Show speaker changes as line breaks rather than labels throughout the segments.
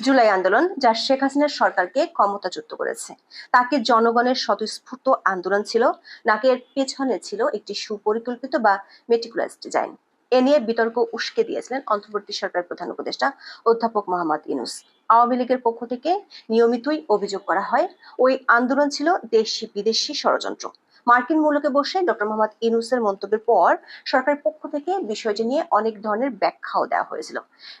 জুলাই আন্দোলন, যা শেখ হাসিনার সরকারকে ক্ষমতাচ্যুত করেছে। তাকে জনগণের স্বতঃস্ফূর্ত আন্দোলন ছিল, নাকি এর পেছনে ছিল একটি সুপরিকল্পিত বা মেটিকুলাস ডিজাইন এ নিয়ে বিতর্ক উস্কে দিয়েছিলেন অন্তর্বর্তী সরকার প্রধান উপদেষ্টা অধ্যাপক মোহাম্মদ ইনুস আওয়ামী লীগের পক্ষ থেকে নিয়মিতই অভিযোগ করা হয়, ওই আন্দোলন ছিল দেশি বিদেশি ষড়যন্ত্র। মার্কিন মূলকে বসে ডক্টর মোহাম্মদ ইনুসের মন্তব্যের পর সরকারের পক্ষ থেকে বিষয়টি নিয়ে অনেক ধরনের ব্যাখ্যাও দেওয়া হয়েছিল।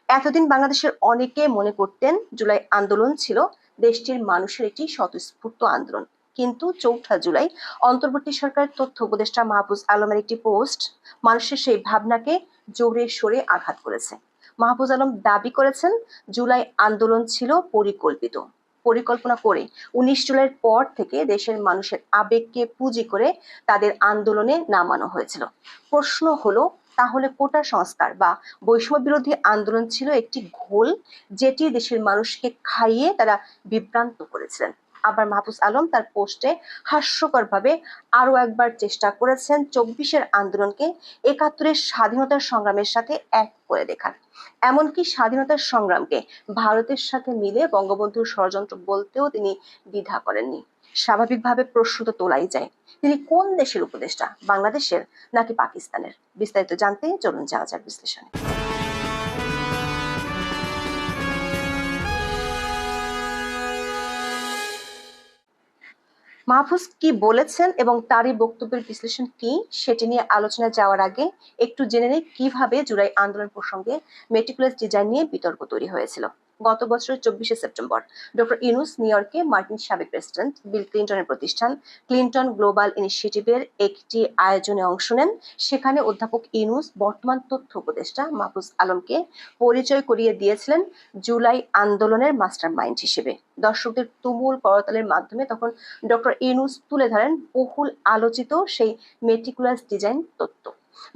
এতদিন বাংলাদেশের অনেকে মনে করতেন জুলাই আন্দোলন ছিল দেশটির মানুষের একটি স্বতঃস্ফূর্ত আন্দোলন। কিন্তু চৌঠা জুলাই অন্তর্বর্তী সরকারের তথ্য উপদেষ্টা মাহফুজ আলমের একটি পোস্ট মানুষের সেই ভাবনাকে জোরে সরে আঘাত করেছে। মাহফুজ আলম দাবি করেছেন, জুলাই আন্দোলন ছিল পরিকল্পিত। পরিকল্পনা করে উনিশ জুলাইয়ের পর থেকে দেশের মানুষের আবেগকে পুঁজি করে তাদের আন্দোলনে নামানো হয়েছিল। প্রশ্ন হলো, তাহলে কোটা সংস্কার বা বৈষম্য বিরোধী আন্দোলন ছিল একটি ঘোল যেটি দেশের মানুষকে খাইয়ে তারা বিভ্রান্ত করেছিলেন। আবার মাহফুজ আলম তার পোস্টে হাস্যকরভাবে আরও একবার চেষ্টা করেছেন চব্বিশের আন্দোলনকে একাত্তরের স্বাধীনতার সংগ্রামের সাথে এক করে দেখার। এমনকি স্বাধীনতার সংগ্রামকে ভারতের সাথে মিলে বঙ্গবন্ধুর ষড়যন্ত্র বলতেও তিনি দ্বিধা করেননি। স্বাভাবিকভাবে প্রশ্ন তো তোলাই যায়, তিনি কোন দেশের উপদেষ্টা, বাংলাদেশের নাকি পাকিস্তানের? বিস্তারিত জানতে চলুন যাওয়া যাক বিশ্লেষণে। মাহফুজ কি বলেছেন এবং তারই বক্তব্যের বিশ্লেষণ কি সেটি নিয়ে আলোচনায় যাওয়ার আগে একটু জেনে নেই কীভাবে জুলাই আন্দোলন প্রসঙ্গে মেটিকুলাস ডিজাইন নিয়ে বিতর্ক তৈরি হয়েছিল। গত বছরের চব্বিশে সেপ্টেম্বর। ডক্টর ইনুস নিউ ইয়র্কে মার্কিন সাবেক প্রেসিডেন্ট বিল ক্লিন্টনের প্রতিষ্ঠান ক্লিন্টন গ্লোবাল ইনিশিয়েটিভের একটি আয়োজনে অংশ নেন। সেখানে অধ্যাপক ইনুস বর্তমান তথ্য উপদেষ্টা মাহফুজ আলমকে পরিচয় করিয়ে দিয়েছিলেন জুলাই আন্দোলনের মাস্টার মাইন্ড হিসেবে। দর্শকদের তুমুল করতালের মাধ্যমে তখন ডক্টর ইনুস তুলে ধরেন বহুল আলোচিত সেই মেটিকুলাস ডিজাইন তত্ত্ব।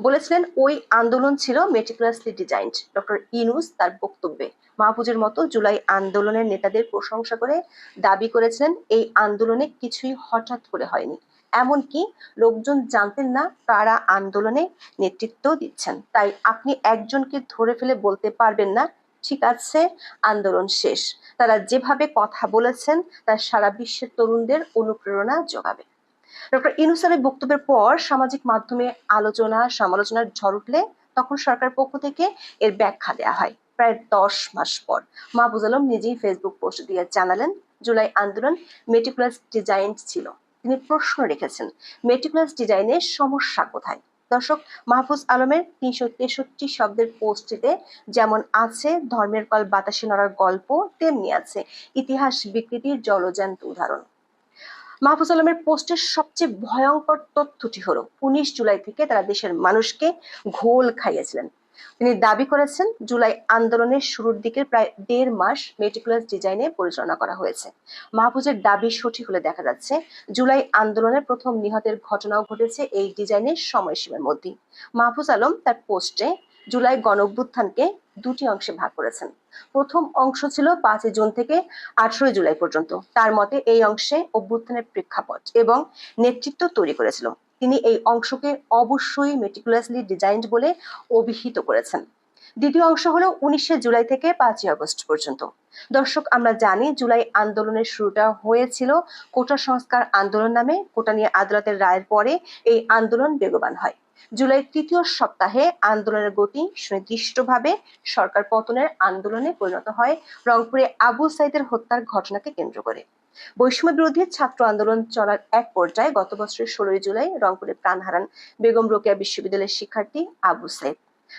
বলেছিলেন ওই আন্দোলন ছিল মেটিকুলাসলি ডিজাইনড ডক্টর ইনুস তার বক্তব্যে মাহফুজের মতো জুলাই আন্দোলনের নেতাদের প্রশংসা করে দাবি করেছিলেন, এই আন্দোলনে কিছুই হঠাৎ করে হয়নি। এমনকি লোকজন জানতেন না কারা আন্দোলনে নেতৃত্ব দিচ্ছেন। তাই আপনি একজনকে ধরে ফেলে বলতে পারবেন না, ঠিক আছে, আন্দোলন শেষ। তারা যেভাবে কথা বলেছেন তা সারা বিশ্বের তরুণদের অনুপ্রেরণা যোগাবে। ডক্টর ইনুসারের বক্তব্যের পর সামাজিক মাধ্যমে আলোচনা, সমালোচনার ঝড় উঠলে তখন সরকার পক্ষ থেকে এর ব্যাখ্যা দেওয়া হয়। প্রায় দশ মাস পর মাহবুজ আলম নিজেই ফেসবুক পোস্ট দিয়ে জানালেন, জুলাই আন্দোলন মেটিকুলাস ডিজাইন ছিল। তিনি প্রশ্ন রেখেছেন মেটিকুলাস ডিজাইনের সমস্যা কোথায়? দর্শক মাহফুজ আলমের তিনশো তেষট্টি শব্দের পোস্টটিতে যেমন আছে, ধর্মের কল বাতাসে নড়ার গল্প, তেমনি আছে ইতিহাস বিকৃতির জলজান্ত উদাহরণ। মাহফুজ আলমের পোস্টের সবচেয়ে ভয়ঙ্কর তথ্যটি হলো, উনিশ জুলাই থেকে তারা দেশের মানুষকে ঘোল খাইয়েছিলেন। তিনি দাবি করেছেন, জুলাই আন্দোলনের শুরুর দিকে প্রায় দেড় মাস মেটিকুলাস ডিজাইনে পরিচালনা করা হয়েছে। মাহফুজের দাবি সঠিক হলে দেখা যাচ্ছে, জুলাই আন্দোলনের প্রথম নিহতের ঘটনাও ঘটেছে এই ডিজাইনের সময়সীমার মধ্যে মাহফুজ আলম তার পোস্টে জুলাই গণ দুটি অংশে ভাগ করেছেন। প্রথম অংশ ছিল পাঁচই জুন থেকে আঠারোই জুলাই পর্যন্ত। তার মতে এই অংশে অভ্যুত্থানের প্রেক্ষাপট এবং নেতৃত্ব তৈরি করেছিল। তিনি এই অংশকে অবশ্যই মেটিকুলাসলি ডিজাইনড বলে অভিহিত করেছেন। দ্বিতীয় অংশ হলো উনিশে জুলাই থেকে পাঁচই আগস্ট পর্যন্ত। দর্শক, আমরা জানি জুলাই আন্দোলনের শুরুটা হয়েছিল কোটা সংস্কার আন্দোলন নামে। কোটা নিয়ে আদালতের রায়ের পরে এই আন্দোলন বেগবান হয়। জুলাই তৃতীয় সপ্তাহে আন্দোলনের গতি সুনির্দিষ্টভাবে সরকার পতনের আন্দোলনে পরিণত হয়। রংপুরে আবু সাইদের হত্যার ঘটনাকে কেন্দ্র করে। বৈষম্য বিরোধী ছাত্র আন্দোলন চলার এক পর্যায়ে গত বছরের ষোলোই জুলাই রংপুরে প্রাণ হারান বেগম রোকেয়া বিশ্ববিদ্যালয়ের শিক্ষার্থী আবু সাইদ।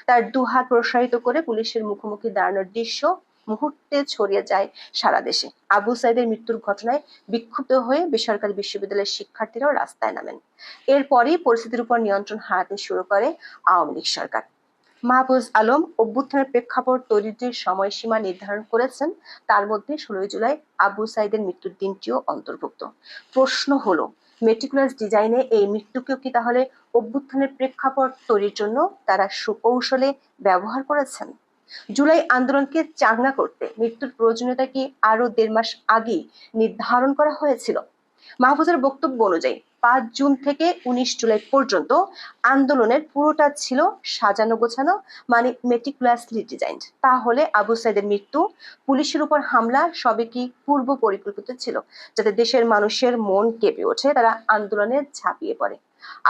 তার দুহাত প্রসারিত করে পুলিশের মুখোমুখি দাঁড়ানোর দৃশ্য মুহূর্তে ছড়িয়ে যায় সারা দেশে। আবু সাইদের মৃত্যুর ঘটনায় বিক্ষুব্ধ হয়ে বেসরকারি বিশ্ববিদ্যালয়ের শিক্ষার্থীরাও রাস্তায় নামেন। এরপরই পরিস্থিতির উপর নিয়ন্ত্রণ হারাতে শুরু করে আওয়ামী লীগ সরকার। মাহফুজ আলম অভ্যুত্থানের প্রেক্ষাপট তৈরির সময়সীমা নির্ধারণ করেছেন। তার মধ্যে ষোলোই জুলাই আবু সাইদের মৃত্যুর দিনটিও অন্তর্ভুক্ত। প্রশ্ন হলো, মেটিকুলাস ডিজাইনে এই মৃত্যুকেও কি তাহলে অভ্যুত্থানের প্রেক্ষাপট তৈরির জন্য তারা সুকৌশলে ব্যবহার করেছেন? জুলাই আন্দোলনকে চাঙ্গা করতে মৃত্যুর প্রয়োজনীয়তা কি আরও দেড় মাস আগেই নির্ধারণ করা হয়েছিল? মাহফুজের বক্তব্য অনুযায়ী, পাঁচ জুন থেকে উনিশ জুলাই পর্যন্ত আন্দোলনের পুরোটা ছিল সাজানো গোছানো মানে মেটিকুলাসলি ডিজাইন তাহলে আবু সাইদের মৃত্যু, পুলিশের উপর হামলা সবে কি পূর্ব পরিকল্পিত ছিল? যাতে দেশের মানুষের মন কেঁপে ওঠে, তারা আন্দোলনে ঝাঁপিয়ে পড়ে।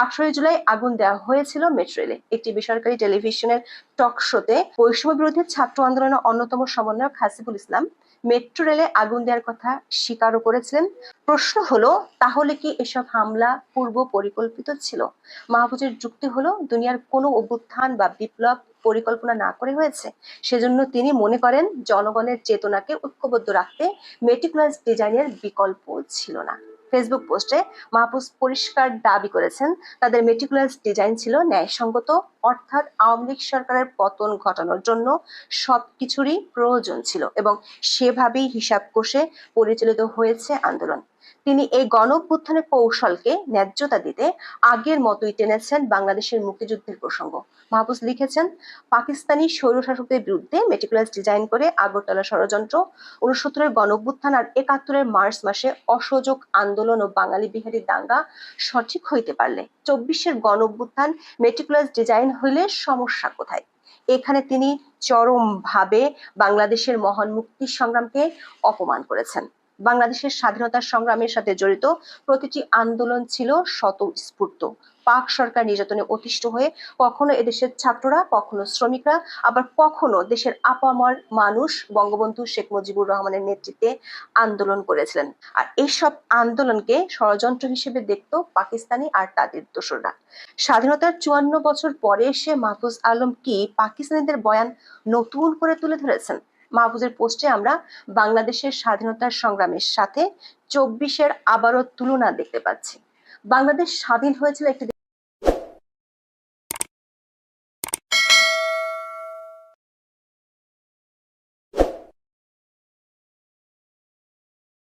আঠারোই জুলাই আগুন দেওয়া হয়েছিল মেট্রো রেলে একটি বেসরকারি টেলিভিশনের টক শোতে বৈষম্য বিরোধী ছাত্র আন্দোলনের অন্যতম সমন্বয়ক হাসিবুল ইসলাম মেট্রো রেলে আগুন দেওয়ার কথা স্বীকারও করেছিলেন। প্রশ্ন হলো, তাহলে কি এসব হামলা পূর্ব পরিকল্পিত ছিল? মাহফুজের যুক্তি হলো, দুনিয়ার কোনো অভ্যুত্থান বা বিপ্লব পরিকল্পনা না করে হয়েছে। সেজন্য তিনি মনে করেন, জনগণের চেতনাকে ঐক্যবদ্ধ রাখতে মেটিকুলাস ডিজাইনের বিকল্প ছিল না। ফেসবুক পোস্টে মাহফুজ পরিষ্কার দাবি করেছেন, তাদের মেটিকুলাস ডিজাইন ছিল ন্যায়সঙ্গত, অর্থাৎ আওয়ামী লীগ সরকারের পতন ঘটানোর জন্য সবকিছুরই প্রয়োজন ছিল এবং সেভাবেই হিসাব কষে পরিচালিত হয়েছে আন্দোলন। তিনি এই গণ কৌশলকে ন্যায্যতা দিতে আগের মতোই টেনেছেন বাংলাদেশের মুক্তিযুদ্ধের প্রসঙ্গ। মাহফুজ লিখেছেন, পাকিস্তানি স্বৈরশাসকদের বিরুদ্ধে মেটিকুলাস ডিজাইন করে আগরতলা ষড়যন্ত্র উনসত্তরের গণ অভ্যুত্থান আর একাত্তরের মার্চ মাসে অসহযোগ আন্দোলন ও বাঙালি বিহারী দাঙ্গা সঠিক হইতে পারলে। চব্বিশের গণ অভ্যুত্থান মেটিকুলাস ডিজাইন হইলে সমস্যা কোথায়? এখানে তিনি চরমভাবে বাংলাদেশের মহান মুক্তি সংগ্রামকে অপমান করেছেন। বাংলাদেশের স্বাধীনতা সংগ্রামের সাথে জড়িত প্রতিটি আন্দোলন ছিল স্বতঃস্ফূর্ত। পাক সরকার নির্যাতনে অতিষ্ঠ হয়ে কখনো এদেশের ছাত্ররা, কখনো শ্রমিকরা, আবার কখনো দেশের আপামর মানুষ বঙ্গবন্ধু শেখ মুজিবুর রহমানের নেতৃত্বে আন্দোলন করেছিলেন। আর এইসব আন্দোলনকে ষড়যন্ত্র হিসেবে দেখত পাকিস্তানি আর তাদের দোসররা। স্বাধীনতার চুয়ান্ন বছর পরে এসে মাহফুজ আলম কি পাকিস্তানিদের বয়ান নতুন করে তুলে ধরেছেন? মাহফুজের পোস্টে আমরা বাংলাদেশের স্বাধীনতার সংগ্রামের সাথে চব্বিশের আবারও তুলনা দেখতে পাচ্ছি। বাংলাদেশ স্বাধীন হয়েছিল একটি